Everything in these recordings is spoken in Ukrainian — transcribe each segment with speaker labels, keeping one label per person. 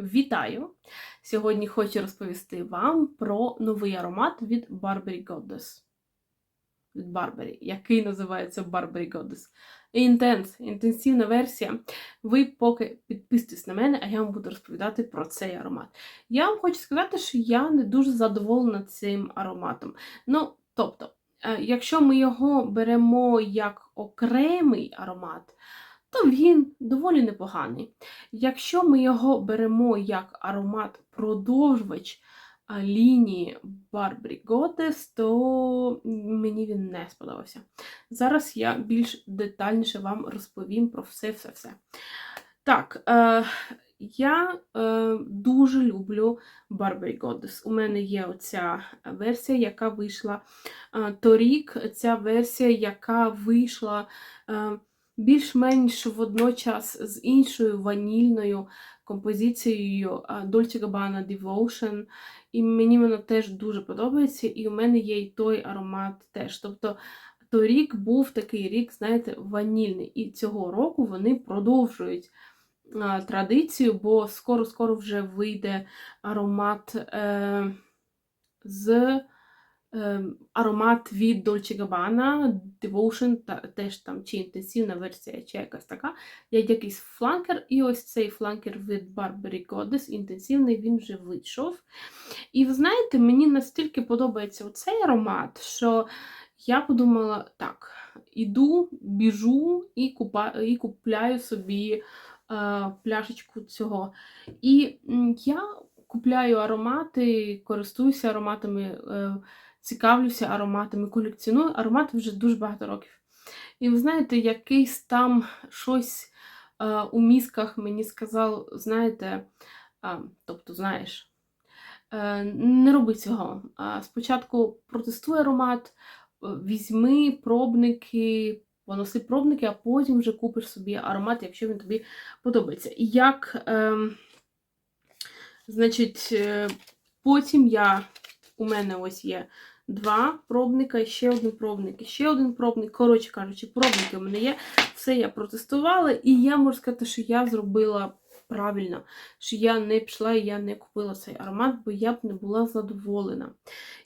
Speaker 1: Вітаю! Сьогодні хочу розповісти вам про новий аромат від Barbary Goddess. Від Barbary, який називається Barbary Goddess. Intense, інтенсивна версія. Ви поки підписуйтесь на мене, а я вам буду розповідати про цей аромат. Я вам хочу сказати, що я не дуже задоволена цим ароматом. Ну, тобто, е, якщо ми його беремо як окремий аромат, то він доволі непоганий. Якщо ми його беремо як аромат-продовжувач лінії Barbary Goddess, то мені він не сподобався. Зараз я більш детальніше вам розповім про все-все-все. Так, е, я е, дуже люблю Barbary Goddess. У мене є оця версія, яка вийшла е, торік. Ця версія, яка вийшла. Е, більш-менш водночас з іншою ванільною композицією Dolce Gabbana Devotion. І мені вона теж дуже подобається, і у мене є і той аромат теж. Тобто торік був такий рік, знаєте, ванільний. І цього року вони продовжують а, традицію, бо скоро-скоро вже вийде аромат е, з. Ем, аромат від Dolce Gabbana, Devotion, та, теж там чи інтенсивна версія, чи якась така. Є якийсь фланкер, і ось цей фланкер від Barbary Goddess, інтенсивний, він вже вийшов. І ви знаєте, мені настільки подобається цей аромат, що я подумала: так, іду, біжу і, купа, і купляю собі е, пляшечку цього. І я купляю аромати, користуюся ароматами. Е, цікавлюся ароматами, колекціоную аромати вже дуже багато років. І ви знаєте, якийсь там щось а, у мізках мені сказав, знаєте, а, тобто, знаєш, е, не роби цього. А, Спочатку протестуй аромат, е, візьми пробники. Поноси пробники, а потім вже купиш собі аромат, якщо він тобі подобається. І як, е, значить, е, потім я, у мене ось є два пробника, і ще один пробник, ще один пробник. Коротше кажучи, пробники у мене є. Все я протестувала, і я можу сказати, що я зробила правильно, що я не пішла і я не купила цей аромат, бо я б не була задоволена.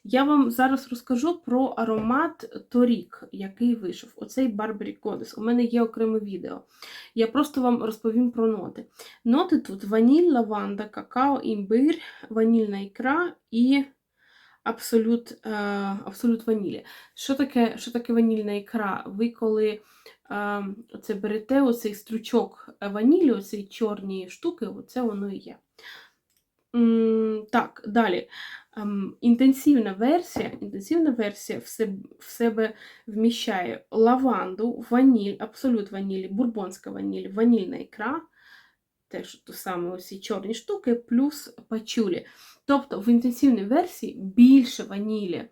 Speaker 1: Я вам зараз розкажу про аромат торік, який вийшов. Оцей Barbary Goddess. У мене є окреме відео. Я просто вам розповім про ноти. Ноти тут ваніль, лаванда, какао, імбир, ванільна ікра і абсолют е, абсолют ванілі. Що таке що таке ванільна ікра? Ви коли е, оце берете оцей стручок ванілі, оцей чорні штуки, оце воно і є. Так, далі. Ем, інтенсивна версія інтенсивна версія в себе вміщає лаванду, ваніль, абсолют ванілі, бурбонська ваніль, ванільна ікра, теж то саме ось чорні штуки, плюс пачулі. Тобто в інтенсивній версії більше ванілі.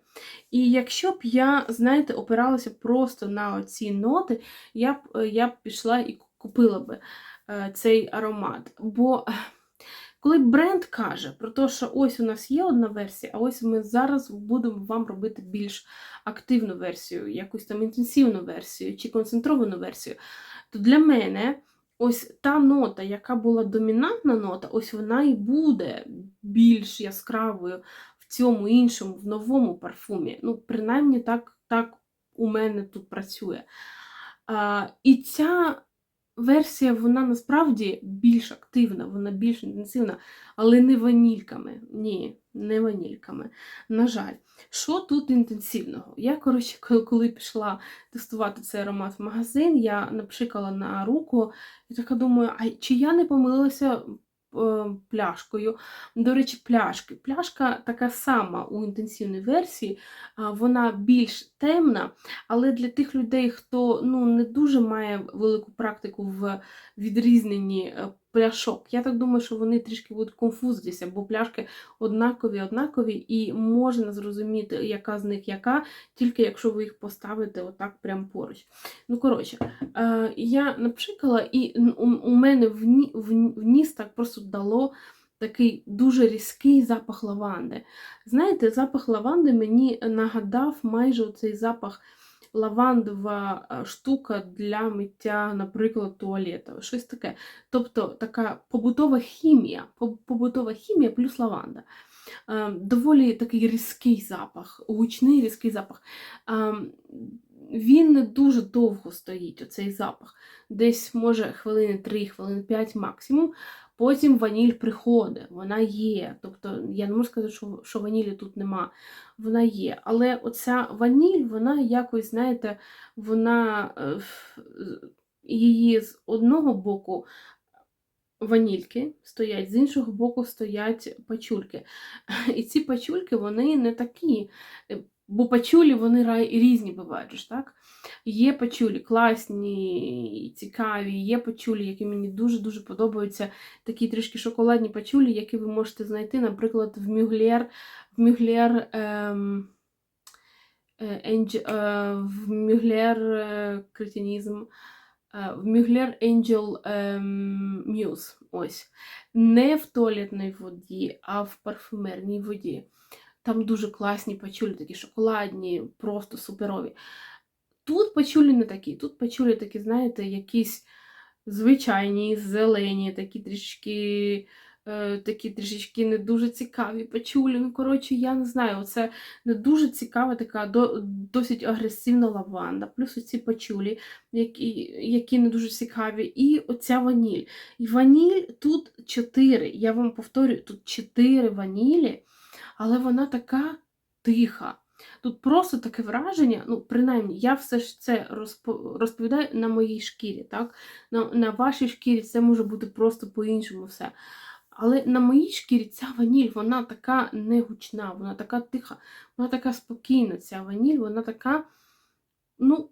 Speaker 1: І якщо б я, знаєте, опиралася просто на ці ноти, я б я б пішла і купила б е, цей аромат. Бо коли бренд каже про те, що ось у нас є одна версія, а ось ми зараз будемо вам робити більш активну версію, якусь там інтенсивну версію чи концентровану версію, то для мене ось та нота, яка була домінантна нота, ось вона і буде більш яскравою в цьому іншому, в новому парфумі. Ну, принаймні, так, так у мене тут працює. А, І ця версія, вона насправді більш активна, вона більш інтенсивна, але не ванільками. Ні, не ванільками. На жаль, що тут інтенсивного? Я, коротше, коли пішла тестувати цей аромат в магазин, я напшикала на руку і така думаю, а чи я не помилилася Е, пляшкою. До речі, пляшки. Пляшка така сама у інтенсивній версії, вона більш темна, але для тих людей, хто ну, не дуже має велику практику в відрізненні е, пляшок. Я так думаю, що вони трішки будуть конфузитися, бо пляшки однакові, однакові, і можна зрозуміти, яка з них яка, тільки якщо ви їх поставите отак прямо поруч. Ну, коротше, е, я напшикала, і у мене в, ні, в ніс так просто дало. Такий дуже різкий запах лаванди. Знаєте, запах лаванди мені нагадав майже цей запах лавандова штука для миття, наприклад, туалету. Щось таке. Тобто така побутова хімія, побутова хімія плюс лаванда. Доволі такий різкий запах, гучний різкий запах. Він не дуже довго стоїть, оцей запах. Десь, може, хвилини 3, хвилини 5 максимум. Потім ваніль приходить, вона є. Тобто я не можу сказати, що, що ванілі тут нема. Вона є. Але оця ваніль, вона якось, знаєте, вона е, її з одного боку ванільки стоять, з іншого боку стоять пачульки. І ці пачульки, вони не такі. Бо пачулі вони різні бувають, так? Є пачулі класні, цікаві, є пачулі, які мені дуже-дуже подобаються. Такі трішки шоколадні пачулі, які ви можете знайти, наприклад, в Мюглєр, в Мюглєр, ем, е, Енджі, е, в Мюглєр е, кретинізм, е, в Мюглєр Angel ем, Muse. Ось. Не в туалетній воді, а в парфумерній воді. Там дуже класні пачулі, такі шоколадні, просто суперові. Тут пачулі не такі. Тут пачулі такі, знаєте, якісь звичайні, зелені, такі трішки, е, такі трішечки не дуже цікаві пачулі. Ну, коротше, я не знаю, це не дуже цікава така до, досить агресивна лаванда. Плюс оці пачулі, які, які не дуже цікаві. І оця ваніль. І ваніль тут 4. Я вам повторюю, тут 4 ванілі, але вона така тиха. Тут просто таке враження, ну, принаймні, я все ж це розповідаю на моїй шкірі, так? На, на вашій шкірі це може бути просто по-іншому все. Але на моїй шкірі ця ваніль, вона така негучна, вона така тиха, вона така спокійна, ця ваніль, вона така, ну,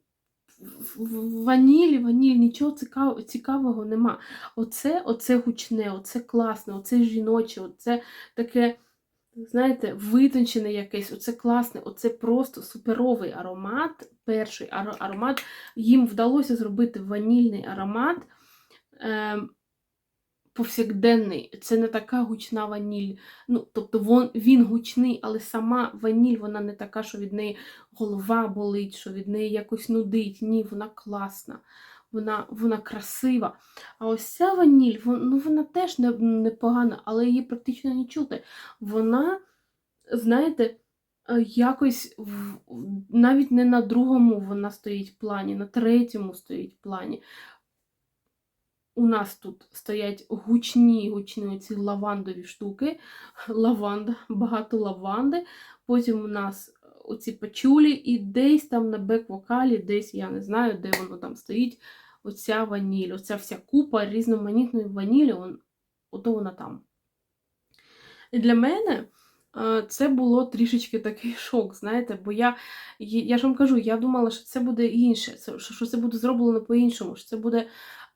Speaker 1: ванілі, ваніль, нічого цікавого, цікавого нема. Оце, оце гучне, оце класне, оце жіноче, оце таке знаєте, витончене якесь, оце класне, оце просто суперовий аромат. Перший аро- аромат. Їм вдалося зробити ванільний аромат е, повсякденний. Це не така гучна ваніль. Ну, тобто вон, він гучний, але сама ваніль, вона не така, що від неї голова болить, що від неї якось нудить. Ні, вона класна. Вона, вона красива. А ось ця ваніль, вон, ну, вона теж не- непогана, але її практично не чути вона, знаєте, е, якось в- в- навіть не на другому вона стоїть плані, на третьому стоїть плані. У нас тут стоять гучні, гучні ці лавандові штуки, лаванда, багато лаванди. Потім у нас оці пачулі, і десь там на бек-вокалі, десь я не знаю, де воно там стоїть, оця ваніль, оця вся купа різноманітної ванілі, он, ото вона там. І для мене е, це було трішечки такий шок, знаєте, бо я, я ж вам кажу, я думала, що це буде інше, що це буде зроблено по-іншому, що це буде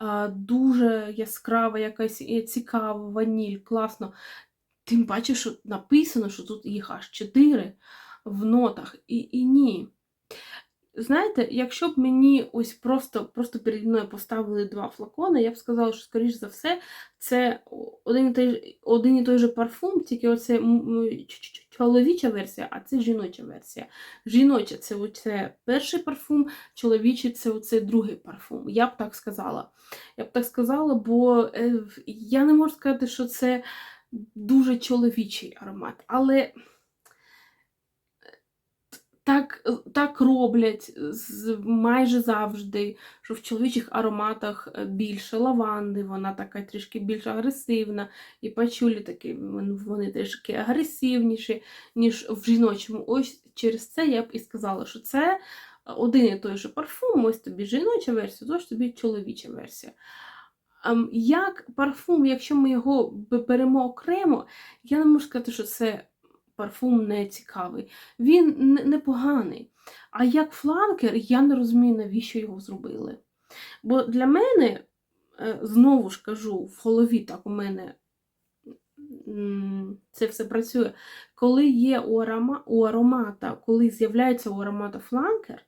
Speaker 1: е, дуже яскрава, якась цікава ваніль, класно. Тим паче, що написано, що тут їх аж 4 в нотах, і, і ні. Знаєте, якщо б мені ось просто, просто переді мною поставили два флакони, я б сказала, що, скоріш за все, це один і той, один і той же парфум, тільки оце чоловіча версія, а це жіноча версія. Жіноча це оце перший парфум, чоловічий це оце другий парфум. Я б так сказала. Я б так сказала, бо е, я не можу сказати, що це дуже чоловічий аромат, але так, так роблять з, майже завжди, що в чоловічих ароматах е, більше лаванди, вона така трішки більш агресивна, і пачулі такі, вони трішки агресивніші, ніж в жіночому. Ось через це я б і сказала, що це один і той же парфум, ось тобі жіноча версія, тож тобі чоловіча версія. Ем, Як парфум, якщо ми його беремо окремо, я не можу сказати, що це парфум не цікавий. Він непоганий. А як фланкер, я не розумію, навіщо його зробили. Бо для мене, е, знову ж кажу, в голові так у мене це все працює. Коли є у, арома, у аромата, коли з'являється у аромата фланкер,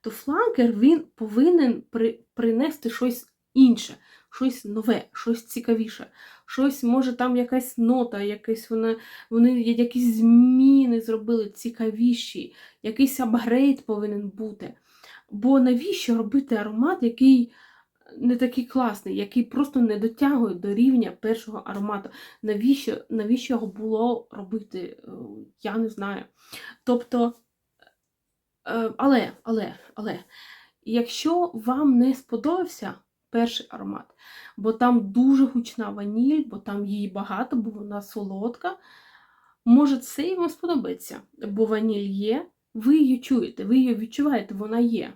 Speaker 1: то фланкер він повинен при, принести щось інше, щось нове, щось цікавіше, щось, може, там якась нота, якась вона, вони якісь зміни зробили цікавіші, якийсь апгрейд повинен бути. Бо навіщо робити аромат, який не такий класний, який просто не дотягує до рівня першого аромату? Навіщо, навіщо його було робити? Е, Я не знаю. Тобто, е, але, але, але, якщо вам не сподобався перший аромат, бо там дуже гучна ваніль, бо там її багато, бо вона солодка. Може, це і вам сподобається, бо ваніль є, ви її чуєте, ви її відчуваєте, вона є.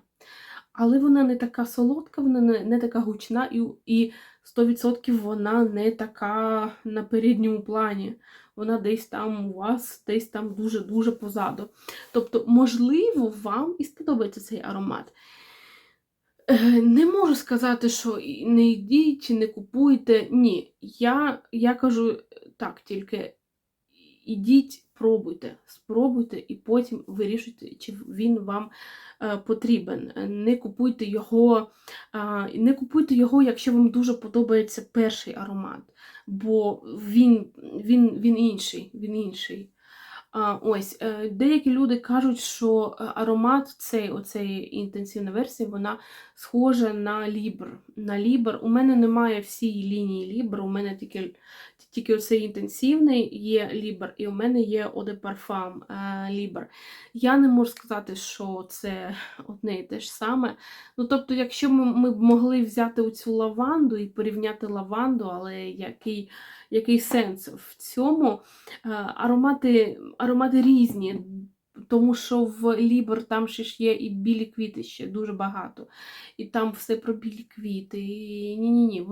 Speaker 1: Але вона не така солодка, вона не, не така гучна, і, і 100% вона не така на передньому плані. Вона десь там у вас, десь там дуже-дуже позаду. Тобто, можливо, вам і сподобається цей аромат. Е, Не можу сказати, що не йдіть не купуйте. Ні, я, я кажу так, тільки ідіть, пробуйте, спробуйте і потім вирішуйте, чи він вам е, потрібен. Не купуйте його, е, не купуйте його, якщо вам дуже подобається перший аромат, бо він, він, він інший. він інший. Ось, е, деякі люди кажуть, що е, аромат цей, оцей інтенсивна версія, вона схожа на лібр. На лібр. У мене немає всієї лінії лібр, у мене тільки тільки оцей інтенсивний є Лібер, і у мене є Оде Парфам Лібер. Я не можу сказати, що це одне і те ж саме. Ну, Тобто, якщо ми, ми б могли взяти оцю лаванду і порівняти лаванду, але який який сенс в цьому? Е, аромати, аромати різні. Тому що в Лібер там ще ж є і білі квіти ще дуже багато. І там все про білі квіти. Ні-ні-ні,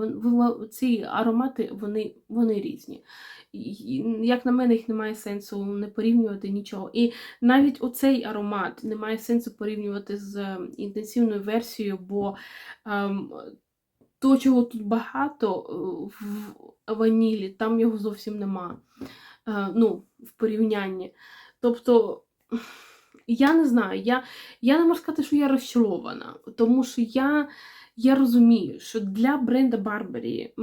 Speaker 1: ці аромати вони вони різні. І, Як на мене, їх немає сенсу не порівнювати нічого. І навіть оцей аромат немає сенсу порівнювати з інтенсивною версією, бо ем, то, чого тут багато е, в ванілі, там його зовсім нема. Е, ну, в порівнянні. Тобто. Я не знаю, я я не можу сказати, що я розчарована, тому що я я розумію, що для бренда Барбарі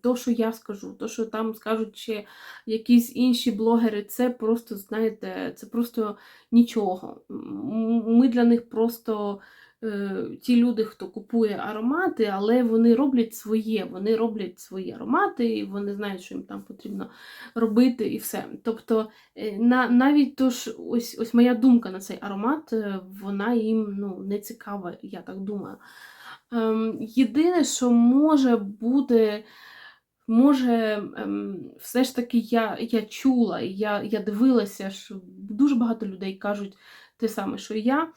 Speaker 1: то, що я скажу, то, що там скажуть ще якісь інші блогери, це просто, знаєте, це просто нічого. Ми для них просто ті люди, хто купує аромати, але вони роблять своє, вони роблять свої аромати, і вони знають, що їм там потрібно робити, і все. Тобто, е, на, навіть тож, ось ось моя думка на цей аромат, е, вона їм ну, не цікава, я так думаю. Ем, Єдине, що може бути. Може, ем, все ж таки я я чула, я я дивилася, що дуже багато людей кажуть те саме, що я.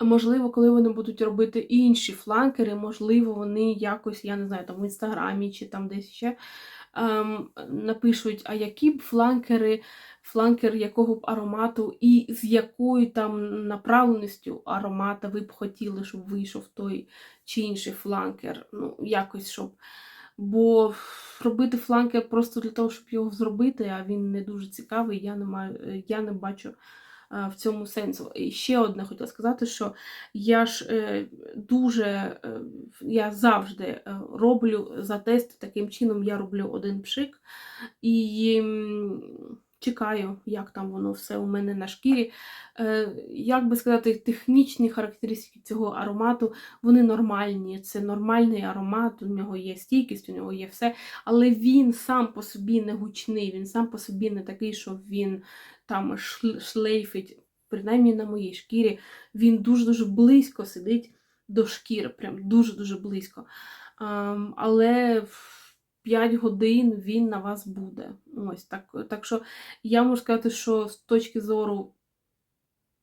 Speaker 1: Можливо, коли вони будуть робити інші фланкери, можливо, вони якось, я не знаю, там в інстаграмі чи там десь ще ем, напишуть, а які б фланкери, фланкер якого б аромату, і з якою там направленістю аромата ви б хотіли, щоб вийшов той чи інший фланкер. Ну, якось щоб. Бо робити фланкер просто для того, щоб його зробити, а він не дуже цікавий, я не маю, я не бачу. Е, в цьому сенсу. І ще одне хотіла сказати, що я ж е, дуже, е, я завжди роблю за тест, таким чином я роблю один пшик і чекаю, як там воно все у мене на шкірі. Як би сказати, технічні характеристики цього аромату, вони нормальні. Це нормальний аромат, у нього є стійкість, у нього є все. Але він сам по собі не гучний, він сам по собі не такий, що він там шлейфить, принаймні на моїй шкірі, він дуже-дуже близько сидить до шкіри, прям дуже-дуже близько. Але 5 годин він на вас буде. Ось Так так що я можу сказати, що з точки зору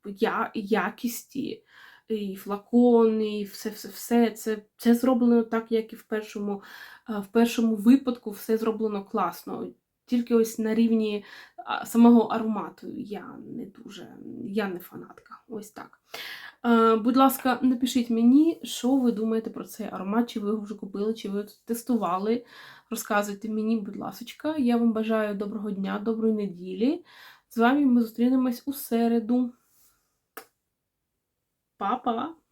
Speaker 1: я, якісті, і флакон, і все все, все це це зроблено так, як і в першому, в першому випадку, все зроблено класно. Тільки ось на рівні самого аромату я не дуже, я не фанатка. Ось так. Будь ласка, напишіть мені, що ви думаєте про цей аромат, чи ви його вже купили, чи ви тестували. Розказуйте мені, будь ласка. Я вам бажаю доброго дня, доброї неділі. З вами ми зустрінемось у середу. Па-па!